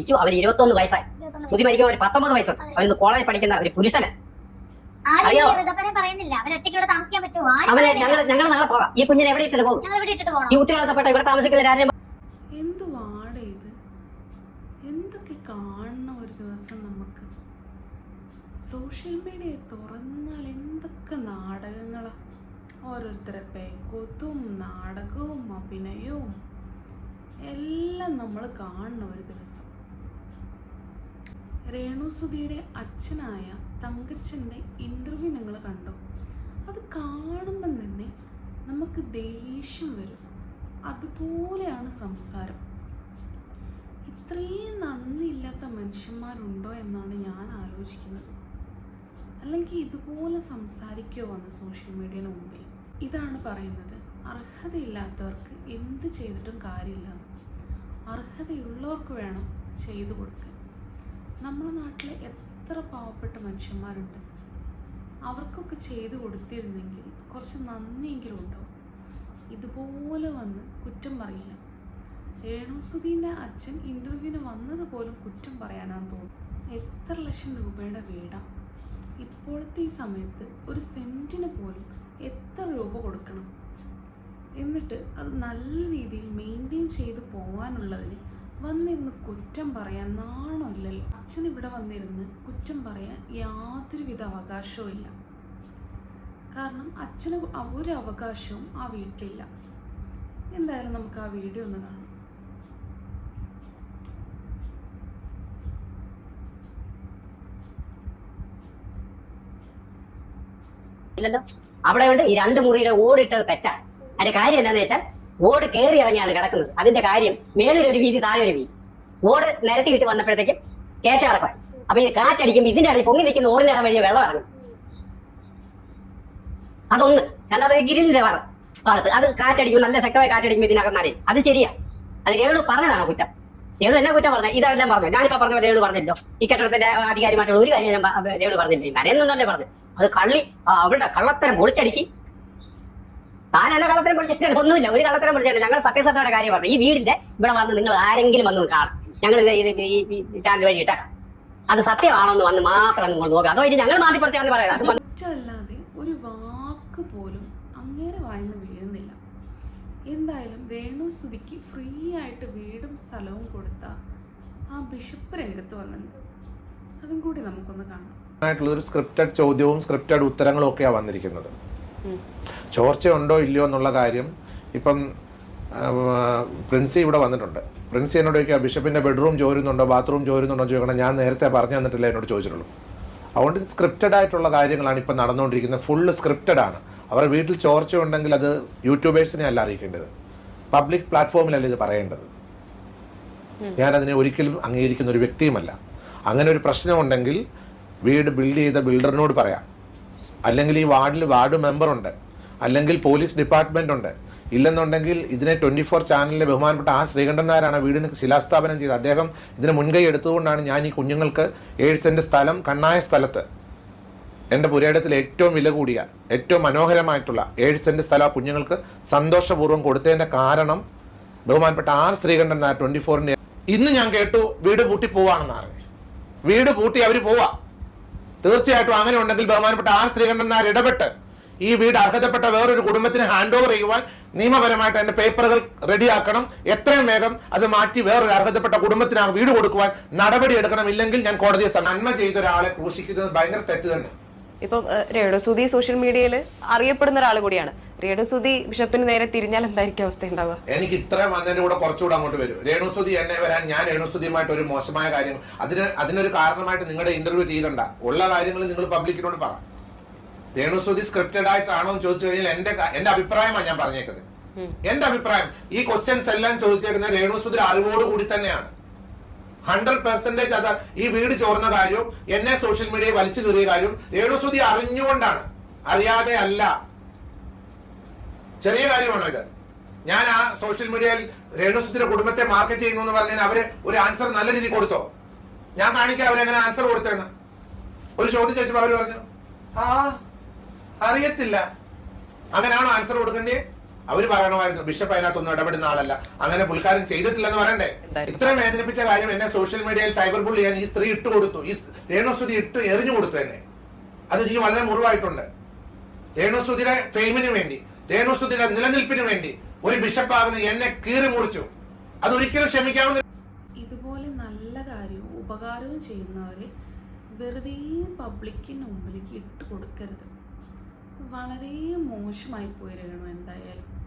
ഇച്ചു അവന് ഇരുപത്തൊന്ന് വയസ്സായി. ശ്രുതി മരിക്കുമ്പോൾ ഒരു പത്തൊമ്പത് വയസ്സുണ്ട് അവന് കോളേജിൽ പഠിക്കുന്ന ഒരു പുരുഷന്. അറിയോ? അവൻ അവനെ പറയുന്നില്ല. ഞങ്ങൾ ഞങ്ങൾ നാളെ പോകാം. ഈ കുഞ്ഞിനെ എവിടെ ഇട്ടിട്ട് പോകും? ഞങ്ങൾ ഇവിടെ ഇട്ടിട്ട് പോകണം ഈ ഉത്തരവാദിത്തപ്പെട്ട ഇവിടെ താമസിക്കുന്ന ആരെയും എന്ത് വാട ഇത്? എന്തൊക്കെ കാണണം ഒരു ദിവസം നമുക്ക്? സോഷ്യൽ മീഡിയ തുറന്നാൽ എന്തൊക്കെ നാടകങ്ങളാ? ഓരോരുത്തരെ പേക്കൂത്തും നാടകവും അഭിനയവും. എല്ലാം നമ്മൾ കാണണം ഒരു ദിവസം. രേണുസുതിയുടെ അച്ഛനായ തങ്കച്ചന്റെ ഇന്റർവ്യൂ നിങ്ങൾ കണ്ടോ? അത് കാണുമ്പം തന്നെ നമുക്ക് ദേഷ്യം വരും. അതുപോലെയാണ് സംസാരം. ഇത്രയും നന്ദിയില്ലാത്ത മനുഷ്യന്മാരുണ്ടോ എന്നാണ് ഞാൻ ആലോചിക്കുന്നത്. അല്ലെങ്കിൽ ഇതുപോലെ സംസാരിക്കുമോ വന്ന് സോഷ്യൽ മീഡിയയുടെ മുമ്പിൽ. ഇതാണ് പറയുന്നത്. അർഹതയില്ലാത്തവർക്ക് എന്ത് ചെയ്തിട്ടും കാര്യമില്ല. അർഹതയുള്ളവർക്ക് വേണം ചെയ്തു കൊടുക്കാൻ. നമ്മുടെ നാട്ടിൽ എത്ര പാവപ്പെട്ട മനുഷ്യന്മാരുണ്ട്. അവർക്കൊക്കെ ചെയ്തു കൊടുത്തിരുന്നെങ്കിൽ കുറച്ച് നന്ദിയെങ്കിലും ഉണ്ടാവും. ഇതുപോലെ വന്ന് കുറ്റം പറയില്ല. രേണുസുദീന്റെ അച്ഛൻ ഇന്റർവ്യൂവിന് വന്നത് പോലും കുറ്റം പറയാനാന്ന് തോന്നും. എത്ര ലക്ഷം രൂപയുടെ വീടാ. ഇപ്പോഴത്തെ ഈ സമയത്ത് ഒരു സെന്റിന് പോലും എത്ര രൂപ കൊടുക്കണം? എന്നിട്ട് അത് നല്ല രീതിയിൽ മെയിന്റെയിൻ ചെയ്ത് പോകാനുള്ളതിന് വന്നിരുന്ന് കുറ്റം പറയാൻ നാണമില്ലല്ലോ അച്ഛൻ ഇവിടെ വന്നിരുന്ന് കുറ്റം പറയാൻ യാതൊരുവിധ അവകാശവും ഇല്ല. കാരണം അച്ഛന് ഒരു അവകാശവും ആ വീട്ടിലില്ല. എന്തായാലും നമുക്ക് ആ വീഡിയോ ഒന്ന് കാണാം. അവിടെ ഉണ്ട് ഈ രണ്ട് മുറിയിലെ ഓടിട്ടത് തെറ്റാണ് അതിന്റെ കാര്യം എന്താണെന്ന് വെച്ചാൽ ഓട് കയറി ഇറങ്ങിയാണ് കിടക്കുന്നത്. അതിന്റെ കാര്യം മേലൊരു വീതി താഴെ ഒരു വീതി. ഓട് നിരത്തി വിട്ട് വന്നപ്പോഴത്തേക്കും കേറ്റാറപ്പായി. അപ്പൊ ഇത് കാറ്റടിക്കുമ്പോൾ ഇതിന്റെ ഇടയിൽ പൊങ്ങി നിൽക്കുന്ന ഓടിനിടം വഴി വെള്ളം ഇറങ്ങും അതൊന്ന്. രണ്ടാമത് ഗിരിലിന്റെ ഭാഗം. ഭാഗത്ത്. അത് കാറ്റടിക്കും നല്ല ശക്തമായ കാറ്റടിക്കുമ്പോൾ ഇതിനകം നനയും. അത് ശരിയാ. അത് രേണു പറഞ്ഞതാണ് കുറ്റം. രേണു എന്നാ കുറ്റം പറഞ്ഞത്? ഇതെല്ലാം പറഞ്ഞു? ഞാനിപ്പോ പറഞ്ഞ രേണു പറഞ്ഞല്ലോ. ഈ കെട്ടിടത്തിന്റെ ആധികാരികമായിട്ടുള്ള ഒരു കാര്യം ഞാൻ രേണു പറഞ്ഞില്ലേ. പറഞ്ഞില്ല നനയെന്നല്ലേ പറഞ്ഞു അത് കള്ളി അവളുടെ കള്ളത്തരം പൊളിച്ചടിക്കി താനല്ല കള്ളത്തരം പൊളിച്ചിട്ട് ഒന്നുമില്ല. ഒരു കള്ളത്തരം പൊളിച്ചിട്ട് ഞങ്ങൾ സത്യസന്ധയുടെ കാര്യം പറഞ്ഞു. ഈ വീടിന്റെ ഇവിടെ വന്ന് നിങ്ങൾ ആരെങ്കിലും വന്ന് കാണും. ഞങ്ങൾ ഇത് ഈ ചാനൽ വഴി ഇട്ട അത് സത്യമാണോ എന്ന് വന്ന് മാത്രം നിങ്ങൾ നോക്കുക. അതോ ഇനി ഞങ്ങൾ മാറ്റി പറയാം അത് വന്ന് കുറ്റമല്ലാതെ ഒരു വാക്ക് പോലും അങ്ങേരെ വായിന്ന് വീഴുന്നില്ല. എന്തായാലും രേണുസുതിക്ക് ഫ്രീ ആയിട്ട് വീടും സ്ഥലവും കൊടുത്ത ആ ബിഷപ്പ് രംഗത്ത് വന്നിട്ടുണ്ട്. അതും കൂടി നമുക്കൊന്ന് കാണാം. ആയിട്ടുള്ള ഒരു സ്ക്രിപ്റ്റഡ് ചോദ്യവും സ്ക്രിപ്റ്റഡ് ഉത്തരങ്ങളും ഒക്കെയാണ് വന്നിരിക്കുന്നത്. ചോർച്ചയുണ്ടോ ഇല്ലയോ എന്നുള്ള കാര്യം ഇപ്പം പ്രിൻസി ഇവിടെ വന്നിട്ടുണ്ട്. പ്രിൻസി എന്നോട് ചോദിക്കുക ബിഷപ്പിന്റെ ബെഡ്റൂം ചോരുന്നുണ്ടോ ബാത്റൂം ചോരുന്നുണ്ടോ? ചോദിക്കണം. ഞാൻ നേരത്തെ പറഞ്ഞു തന്നിട്ടില്ല എന്നോട് ചോദിച്ചിട്ടുള്ളൂ. അതുകൊണ്ട് സ്ക്രിപ്റ്റഡ് ആയിട്ടുള്ള കാര്യങ്ങളാണ് ഇപ്പം നടന്നുകൊണ്ടിരിക്കുന്നത്. ഫുള്ള് സ്ക്രിപ്റ്റഡ് ആണ്. അവരുടെ വീട്ടിൽ ചോർച്ച ഉണ്ടെങ്കിൽ അത് യൂട്യൂബേഴ്സിനെ അല്ല അറിയിക്കേണ്ടത്. പബ്ലിക് പ്ലാറ്റ്ഫോമിലല്ല ഇത് പറയേണ്ടത്. ഞാനതിനെ ഒരിക്കലും അംഗീകരിക്കുന്ന ഒരു വ്യക്തിയുമല്ല. അങ്ങനെ ഒരു പ്രശ്നമുണ്ടെങ്കിൽ വീട് ബിൽഡ് ചെയ്ത ബിൽഡറിനോട് പറയാം. അല്ലെങ്കിൽ ഈ വാർഡിൽ വാർഡ് മെമ്പറുണ്ട് അല്ലെങ്കിൽ പോലീസ് ഡിപ്പാർട്ട്മെന്റ് ഉണ്ട്. ഇല്ലെന്നുണ്ടെങ്കിൽ ഇതിനെ ട്വന്റി ഫോർ ചാനലിലെ ബഹുമാനപ്പെട്ട ആ ശ്രീകണ്ഠൻ നായരാണ് വീടിന് ശിലാസ്ഥാപനം ചെയ്തത്. അദ്ദേഹം ഇതിന് മുൻകൈ എടുത്തുകൊണ്ടാണ് ഞാൻ ഈ കുഞ്ഞുങ്ങൾക്ക് ഏഴ് സെന്റ് സ്ഥലം കണ്ണായ സ്ഥലത്ത് എന്റെ പുരയിടത്തിൽ ഏറ്റവും വില കൂടിയ ഏറ്റവും മനോഹരമായിട്ടുള്ള ഏഴ് സെന്റ് സ്ഥലം ആ കുഞ്ഞുങ്ങൾക്ക് സന്തോഷപൂർവം കൊടുത്തതിന്റെ കാരണം ബഹുമാനപ്പെട്ട ആർ ശ്രീകണ്ഠൻ നായർ ട്വന്റി ഫോറിന്റെ ഇന്ന് ഞാൻ കേട്ടു വീട് പൂട്ടി പോവാണെന്ന് അറിഞ്ഞു വീട് പൂട്ടി അവർ പോവാ. തീർച്ചയായിട്ടും അങ്ങനെ ഉണ്ടെങ്കിൽ ബഹുമാനപ്പെട്ട ആർ ശ്രീകണ്ഠൻ നായർ ഇടപെട്ട് ഈ വീട് അർഹതപ്പെട്ട വേറൊരു കുടുംബത്തിന് ഹാൻഡ് ഓവർ ചെയ്യുവാൻ നിയമപരമായിട്ട് അതിന്റെ പേപ്പറുകൾ റെഡിയാക്കണം എത്രയും വേഗം അത് മാറ്റി വേറൊരു അർഹതപ്പെട്ട കുടുംബത്തിന് ആ വീട് കൊടുക്കുവാൻ നടപടി എടുക്കണം. ഇല്ലെങ്കിൽ ഞാൻ കോടതിയെ നന്മ ചെയ്ത ഒരാളെ ക്രൂശിക്കുന്നത് ഭയങ്കര തെറ്റ് തന്നെ. ഇപ്പം രേണു സുധി സോഷ്യൽ മീഡിയയിൽ അറിയപ്പെടുന്ന ഒരാൾ കൂടിയാണ്. രേണു സുധി ബിഷപ്പിന് നേരെ തിരിഞ്ഞാൽ എന്തായിരിക്കും അവസ്ഥ ഉണ്ടാവുക? എനിക്ക് ഇത്രയും വന്നതിന്റെ കൂടെ കുറച്ചുകൂടെ അങ്ങോട്ട് വരും. രേണു സുധി എന്നെ വരാൻ ഞാൻ രേണു സുധിയുമായിട്ട് ഒരു മോശമായ കാര്യങ്ങൾ അതിന് അതിനൊരു കാരണമായിട്ട് നിങ്ങളുടെ ഇന്റർവ്യൂ ചെയ്തണ്ട. ഉള്ള കാര്യങ്ങൾ നിങ്ങൾ പബ്ലിക്കിനോട് പറ. രേണുസുതി സ്ക്രിപ്റ്റഡ് ആയിട്ടാണോ എന്ന് ചോദിച്ചു കഴിഞ്ഞാൽ എന്റെ എന്റെ അഭിപ്രായമാണ് ഞാൻ പറഞ്ഞേക്കുന്നത്. എന്റെ അഭിപ്രായം ഈ ക്വസ്റ്റ്യൻസ് എല്ലാം ചോദിച്ചേക്കുന്നത് രേണുസുതി അറിവോട് കൂടി തന്നെയാണ്. ഹൺഡ്രഡ് പെർസെന്റേജ് അത് ഈ വീട് ചോർന്ന കാര്യവും എന്നെ സോഷ്യൽ മീഡിയയിൽ വലിച്ചു കയറിയ കാര്യവും രേണുസുതി അറിഞ്ഞുകൊണ്ടാണ്. അറിയാതെ അല്ല. ചെറിയ കാര്യമാണോ ഇത് ഞാൻ ആ സോഷ്യൽ മീഡിയയിൽ രേണുസുതിയുടെ കുടുംബത്തെ മാർക്കറ്റ് ചെയ്യുന്നു എന്ന് പറഞ്ഞാൽ അവർ ഒരു ആൻസർ നല്ല രീതിയിൽ കൊടുത്തോ? ഞാൻ കാണിക്കാം അവരെങ്ങനെ ആൻസർ കൊടുത്തേന്ന് ഒരു ചോദ്യം ചോദിച്ചപ്പോ അവർ പറഞ്ഞു ആ അറിയത്തില്ല. അങ്ങനെയാണോ ആൻസർ കൊടുക്കണ്ടേ അവർ പറയണമായിരുന്നു ബിഷപ്പ് അതിനകത്തൊന്നും ഇടപെടുന്ന ആളല്ല. അങ്ങനെ പുൽക്കാരൻ ചെയ്തിട്ടില്ലെന്ന് പറയണ്ടേ? ഇത്രയും വേദനിപ്പിച്ച കാര്യം എന്നെ സോഷ്യൽ മീഡിയയിൽ സൈബർ ബുള്ളി ചെയ്യാൻ ഈ സ്ത്രീ ഇട്ട് കൊടുത്തു. ഈ രേണുസ്തുതി ഇട്ട് എറിഞ്ഞു കൊടുത്തു തന്നെ അത് എനിക്ക് വളരെ മുറിവായിട്ടുണ്ട്. രേണുസ്തുതിയുടെ ഫെയിമിന് വേണ്ടി രേണുസ്തുതിയുടെ നിലനിൽപ്പിന് വേണ്ടി ഒരു ബിഷപ്പ് ബിഷപ്പാകുന്ന എന്നെ കീറി മുറിച്ചു. അത് ഒരിക്കലും ക്ഷമിക്കാവുന്ന ഇതുപോലെ നല്ല കാര്യവും ഉപകാരവും ചെയ്യുന്നവരെ വെറുതെ പബ്ലിക്കിന് മുമ്പിലേക്ക് ഇട്ട് കൊടുക്കരുത് വളരെ മോശമായി പോയി എന്തായാലും.